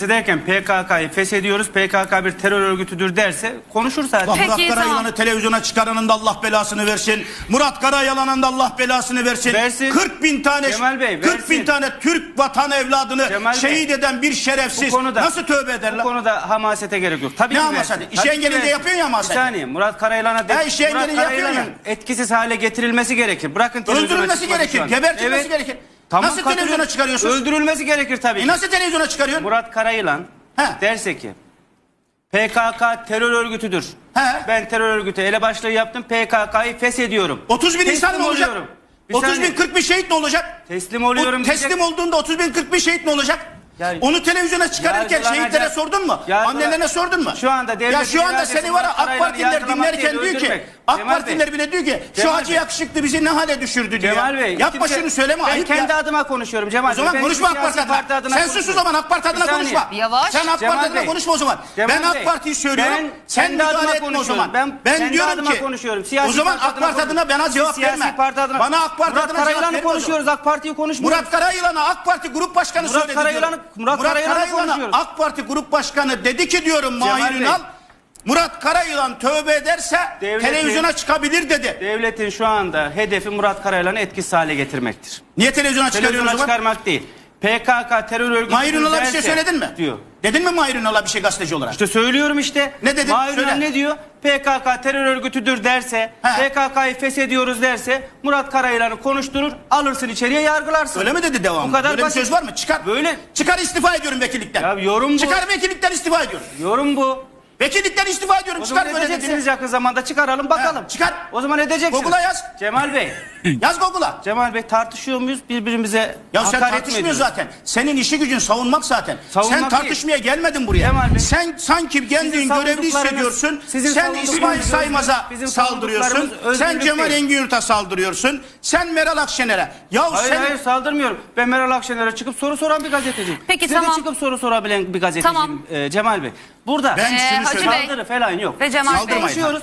derken PKK'yı feshediyoruz. PKK bir terör örgütüdür derse konuşur zaten. Peki, Murat Karayalan'ı tamam. televizyona çıkaranın da Allah belasını versin. Murat Karayalan'ın da Allah belasını versin. Versin. 40 bin tane Cemal Bey, 40 bin versin. tane Türk vatan evladını Cemal Bey, şehit eden bir Bu şerefsiz konuda nasıl tövbe Bu ederler? konuda hamasete gerek yok. Tabii Ne ki hamaseti? ki engelinde yapıyorsun ya hamaseti. Bir saniye Murat Karayalan'a de, Murat engelinde yapıyorsun Karayalan'ın etkisiz hale getirilmesi gerekir. Bırakın televizyona Öldürülmesi gerekir, şu an. gebertilmesi gerekir. Nasıl katılıyorum. televizyona çıkarıyorsunuz? Öldürülmesi gerekir tabii E ki. nasıl televizyona çıkarıyorsun? Murat Karayılan He. derse ki PKK terör örgütüdür. He. Ben terör örgütü elebaşlığı yaptım. PKK'yı feshediyorum. 30 bin insan Teslim ne olacak? oluyorum. Bir 30 saniye. bin 40 bin şehit ne olacak? Teslim oluyorum O teslim diyecek. olduğunda 30 bin 40 bin şehit ne olacak? Ya- Onu televizyona çıkarırken Yargılanacak- şehitlere sordun mu? Yargıla- Annelerine sordun mu? Şu anda devletin Ya şu anda seni var ya AK Karayılan'ı Partililer yargılamak dinlerken değil, diyor ki öldürmek. AK Cemal Partililer Bey. bile diyor ki şu Cemal hacı Bey. yakışıklı bizi ne hale düşürdü diyor. Cemal Bey. Yapma kimse- şunu söyleme Ben ayıp kendi ya. adıma konuşuyorum Cemal O zaman Bey. Ben konuşma AK Parti adına. Sen sus o konuşmuyorum. zaman AK Parti adına Bir saniye. konuşma. Yavaş. Sen AK Cemal Parti adına Bey. konuşma o zaman. Cemal ben AK Bey. Parti'yi söylüyorum. Ben sen kendi adıma müdahale etme o konuşuyorum. zaman. Ben kendi diyorum adıma ki konuşuyorum. Siyasi o zaman parti AK adına Parti adına bana Siz cevap siyasi verme. parti adına. Bana AK Parti Murat adına cevap Karayılan'ı verme o zaman. konuşuyoruz. AK Parti'yi konuşmuyoruz. Murat Karayılan'a AK Parti Grup Başkanı Murat söyledi Karayılan'ı- Murat Karayılan'ı Karayılan'a konuşuyoruz. AK Parti Grup Başkanı dedi ki diyorum Mahir. Ünal. Murat Karayılan tövbe ederse Devletin- televizyona çıkabilir dedi. Devletin şu anda hedefi Murat Karayılan'ı etkisiz hale getirmektir. Niye televizyona çıkarıyorsun o Televizyona çıkarmak değil. PKK terör örgütü Mahir Ünal'a bir şey derse- söyledin mi? Diyor. Dedin mi Mahir Ünal'a bir şey gazeteci olarak? İşte söylüyorum işte. Ne dedin? Mahir Söyle. Ne diyor? PKK terör örgütüdür derse, He. PKK'yı feshediyoruz derse Murat Karayılan'ı konuşturur, alırsın içeriye yargılarsın. Öyle mi dedi devam? Bu kadar Böyle basit. bir söz var mı? Çıkar. Böyle. Çıkar istifa ediyorum vekillikten. Ya yorum bu. Çıkar vekillikten istifa ediyorum. Yorum bu. Vekillikten istifa ediyorum. O zaman Çıkar böyle edeceksiniz dediğini. yakın zamanda çıkaralım bakalım. He, çıkar. O zaman edeceksiniz. Google'a yaz. Cemal Bey. Yaz Google'a. Cemal Bey tartışıyor muyuz birbirimize? Ya sen hakaret mi tartışmıyorsun ediyoruz? zaten. Senin işi gücün savunmak zaten. Savunmak sen değil. tartışmaya gelmedin buraya. Cemal Bey, sen sanki kendin görevli savunduklarınız- hissediyorsun. sizin sen savunduklarınız İsmail Saymaz'a bizim saldırıyorsun. savunduklarımız Sen özgürlük Cemal değil. Engin Yurt'a saldırıyorsun. Sen Meral Akşener'e. Ya Hayır sen hayır saldırmıyorum. Ben Meral Akşener'e çıkıp soru soran bir gazeteciyim. Peki, Size tamam. de çıkıp soru sorabilen bir gazeteciyim Tamam. e, Cemal Bey. Burada Ben Ee, şunu Hacı söyleyeyim. Bey saldırı falan yok. ve Cemal Bey. Saldırmayın. Konuşuyoruz.